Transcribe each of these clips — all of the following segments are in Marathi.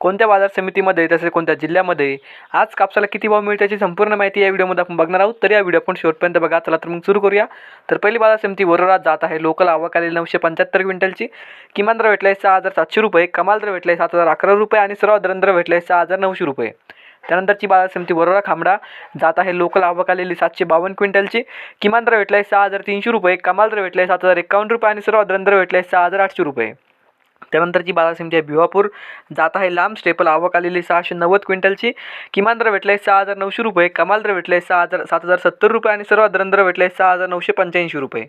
कोणत्या बाजार समितीमध्ये तसेच कोणत्या जिल्ह्यामध्ये आज कापसाला किती भाव मिळते याची संपूर्ण माहिती या व्हिडिओमध्ये आपण बघणार आहोत. तर या व्हिडिओ आपण शेवटपर्यंत बघा. चला तर मग सुरू करूया. तर पहिली बाजार समिती वरोरात जात आहे. लोकल आवक आलेली नऊशे पंच्याहत्तर क्विंटलची. किमान दर भेटला आहे सहा हजार सातशे रुपये. कमाल दर भेटला आहे सात हजार अकरा रुपये आणि सर्वात दर भेटला आहे सहा हजार नऊशे रुपये. त्यानंतरची बाजार समिती वरोरा खांबडा जात आहे. लोकल आवक आलेली सातशे बावन्न क्विंटलची. किमान दर भेटला आहे सहा हजार तीनशे रुपये. कमाल दर भेटला आहे सात हजार एकावन्न रुपये आणि सर्वात दर भेटला आहे सहा हजार आठशे रुपये. त्यानंतरची बाजार समिती आहे भिवापूर जात आहे लांब. स्टेपल आवक आलेली सहाशे नव्वद क्विंटलची. किमान दर भेटला आहे सहा हजार नऊशे रुपये. कमाल दर भेटला आहे सहा हजार सात हजार सत्तर रुपये आणि सर्वात दर भेटला आहे सहा हजार नऊशे पंच्याऐंशी रुपये.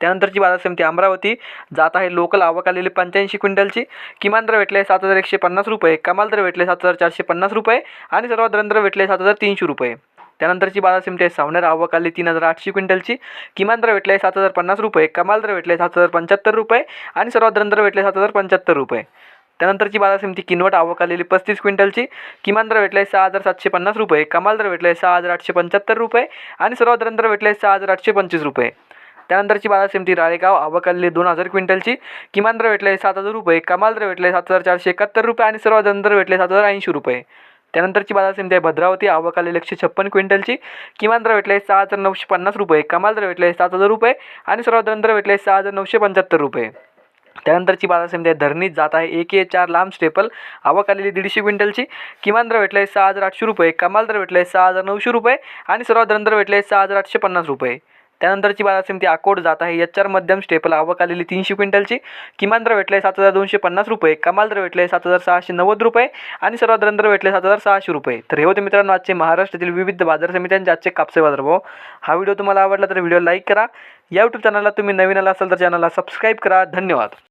त्यानंतरची बाजार समिती अमरावती. जात आहे लोकल आवक आलेली पंच्याऐंशी क्विंटलची. किमान दर भेटले सात हजार एकशे पन्नास रुपये. कमाल दर भेटले सात हजार चारशे पन्नास रुपये आणि सर्वात दर भेटले सात हजार तीनशे रुपये. त्यानंतरची बाजार समिती आहे. सावनेर आवक आली तीन हजार आठशे क्विंटलची. किमान दर भेटले सात हजार पन्नास रुपये. कमाल दर भेटले सात हजार पंच्याहत्तर रुपये. आणि सर्वात दर भेटले सात हजार पंच्याहत्तर रुपये. त्यानंतरची बाजार समिती किनवट आवक आलेली पस्तीस क्विंटलची. किमान दर भेटले सहा हजार सातशे पन्नास रुपये. कमाल दर भेटले सहा हजार आठशे पंच्याहत्तर रुपये. आणि सर्वात दर भेटले सहा हजार आठशे पंचवीस रुपये. त्यानंतरची बाजार समिती राळेगाव आवक आलेली दोन हजार क्विंटलची. किमान दर भेटले सात हजार रुपये. कमाल दर भेटले सात हजार चारशे एकाहत्तर रुपये. आणि सर्वात दर भेटले सात हजार ऐंशी रुपये. त्यानंतरची बाजार समिती आहे भद्रावती आवक आलेली एकशे छप्पन क्विंटलची. किमान दर भेटले सहा हजार नऊशे पन्नास रुपये. कमाल दर भेटले सात हजार रुपये आणि सर्वात दर भेटले सहा हजार नऊशे पंच्याहत्तर रुपये. त्यानंतरची बाजार समिती आहे धरणीत. जात आहे एक ए चार लांब स्टेपल. आवक आलेली दीडशे क्विंटलची. किमान दर भेटले सहा हजार आठशे रुपये. कमाल दर भेटले सहा हजार नऊशे रुपये आणि सर्वात दर भेटले सहा हजार आठशे पन्नास रुपये. त्यानंतरची बाजार समिती आकोट जात आहे. एच आर मध्यम स्टेपल आवक आलेली तीनशे क्विंटलची. किमान दर भेटले सात हजार दोनशे पन्नास रुपये. कमाल दर भेटले सात हजार सहाशे नव्वद रुपये. आणि सर्वात दर भेटले सात हजार सहाशे रुपये. तर हे होते मित्रांनो आजचे महाराष्ट्रातील विविध बाजार समित्यांचे आजचे कापसे बाजारभाव हा व्हिडिओ तुम्हाला आवडला तर व्हिडिओ लाईक करा. या यूट्यूब चॅनलला तुम्ही नवीन आला असाल तर चॅनलला सबस्क्राईब करा. धन्यवाद.